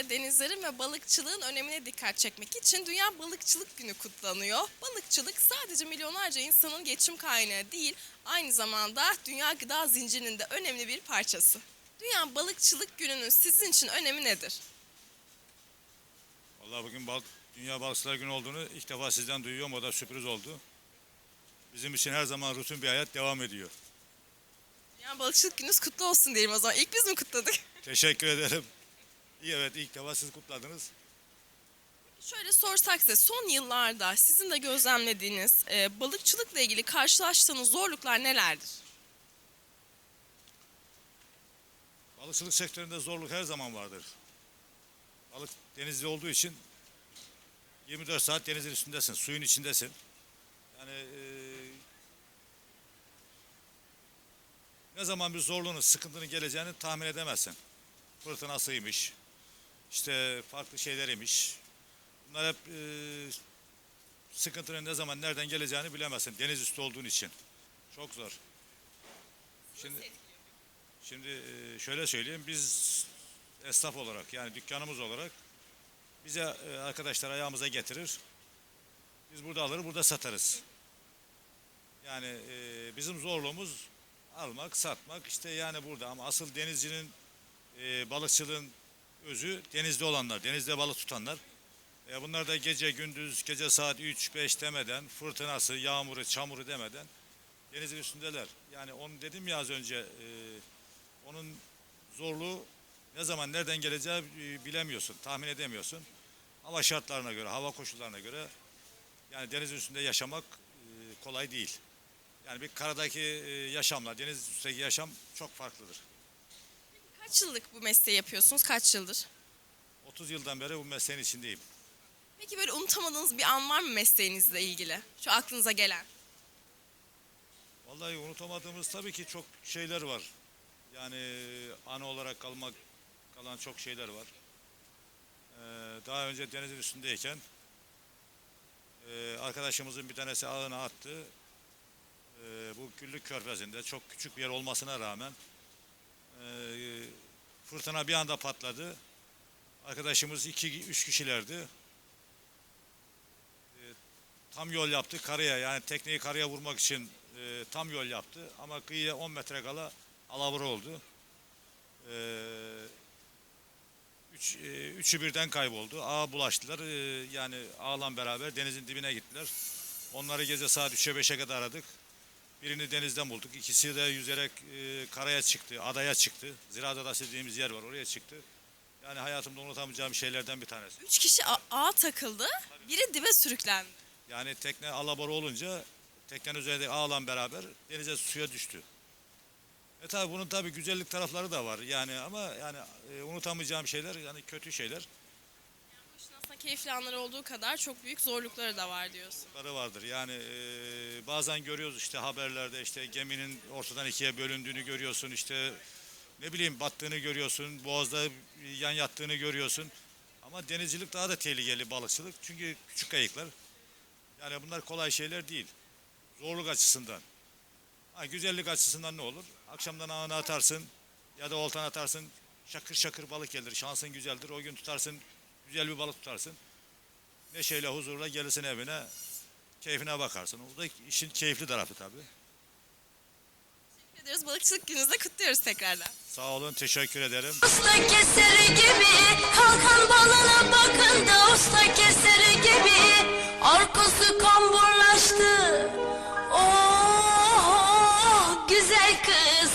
genelinde denizlerin ve balıkçılığın önemine dikkat çekmek için Dünya Balıkçılık Günü kutlanıyor. Balıkçılık sadece milyonlarca insanın geçim kaynağı değil, aynı zamanda dünya gıda zincirinin de önemli bir parçası. Dünya Balıkçılık Günü'nün sizin için önemi nedir? Vallahi bugün bal, Dünya Balıkçılar Günü olduğunu ilk defa sizden duyuyorum. O da sürpriz oldu. Bizim için her zaman rutin bir hayat devam ediyor. Dünya Balıkçılık Gününüz kutlu olsun diyelim o zaman. İlk biz mi kutladık? Teşekkür ederim. İyi evet ilk defa siz kutladınız. Şöyle sorsak size son yıllarda sizin de gözlemlediğiniz e, balıkçılıkla ilgili karşılaştığınız zorluklar nelerdir? Balıkçılık sektöründe zorluk her zaman vardır. Balık denizde olduğu için 24 saat denizin üstündesin, suyun içindesin. Yani eee, ne zaman bir zorluğunun, sıkıntının geleceğini tahmin edemezsin. Fırtınasıymış, işte farklı şeyleriymiş. Bunlar hep eee, sıkıntının ne zaman, nereden geleceğini bilemezsin deniz üstü olduğun için. Çok zor. Şimdi Şimdi e, şöyle söyleyeyim biz esnaf olarak yani dükkanımız olarak bize e, arkadaşlar ayağımıza getirir. Biz burada alır burada satarız. Yani e, bizim zorluğumuz almak satmak işte yani burada ama asıl denizcinin e, balıkçılığın özü denizde olanlar denizde balık tutanlar. E, bunlar da gece gündüz gece saat 3-5 demeden fırtınası yağmuru çamuru demeden denizin üstündeler. Yani onu dedim ya az önce e, onun zorluğu ne zaman nereden geleceği e, bilemiyorsun, tahmin edemiyorsun. Hava şartlarına göre, hava koşullarına göre yani deniz üstünde yaşamak e, kolay değil. Yani bir karadaki e, yaşamla deniz üstündeki yaşam çok farklıdır. Kaç yıllık bu mesleği yapıyorsunuz? Kaç yıldır? 30 yıldan beri bu mesleğin içindeyim. Peki böyle unutamadığınız bir an var mı mesleğinizle ilgili? Şu aklınıza gelen. Vallahi unutamadığımız tabii ki çok şeyler var. Yani anı olarak kalmak kalan çok şeyler var. Ee, daha önce denizin üstündeyken e, arkadaşımızın bir tanesi ağına attı. Ee, bu Güllük Körfezi'nde çok küçük bir yer olmasına rağmen e, fırtına bir anda patladı. Arkadaşımız iki üç kişilerdi. Ee, tam yol yaptı karaya yani tekneyi karaya vurmak için e, tam yol yaptı ama kıyıya 10 metre kala alavra oldu. E, üç, e, üçü birden kayboldu. Ağa bulaştılar. E, yani ağla beraber denizin dibine gittiler. Onları gece saat 3'e 5'e kadar aradık. Birini denizden bulduk. İkisi de yüzerek e, karaya çıktı, adaya çıktı. Ziraat Adası dediğimiz yer var, oraya çıktı. Yani hayatımda unutamayacağım şeylerden bir tanesi. Üç kişi ağa takıldı, biri dibe sürüklendi. Yani tekne alabora olunca teknenin üzerinde ağla beraber denize suya düştü. E tabi bunun tabi güzellik tarafları da var yani ama yani e, unutamayacağım şeyler yani kötü şeyler keyifli anları olduğu kadar çok büyük zorlukları da var diyorsun. ları vardır. Yani e, bazen görüyoruz işte haberlerde işte geminin ortadan ikiye bölündüğünü görüyorsun işte ne bileyim battığını görüyorsun boğazda yan yattığını görüyorsun. Ama denizcilik daha da tehlikeli balıkçılık çünkü küçük kayıklar. Yani bunlar kolay şeyler değil. Zorluk açısından. Ha, güzellik açısından ne olur? Akşamdan ağını atarsın ya da oltan atarsın. Şakır şakır balık gelir. Şansın güzeldir. O gün tutarsın güzel bir balık tutarsın. Neşeyle, huzurla gelirsin evine, keyfine bakarsın. O da işin keyifli tarafı tabii. Teşekkür ederiz. Balıkçılık gününüzü de kutluyoruz tekrardan. Sağ olun, teşekkür ederim. Usta keseri gibi kalkan balına bakın da usta keseri gibi arkası kamburlaştı. Oh, güzel kız.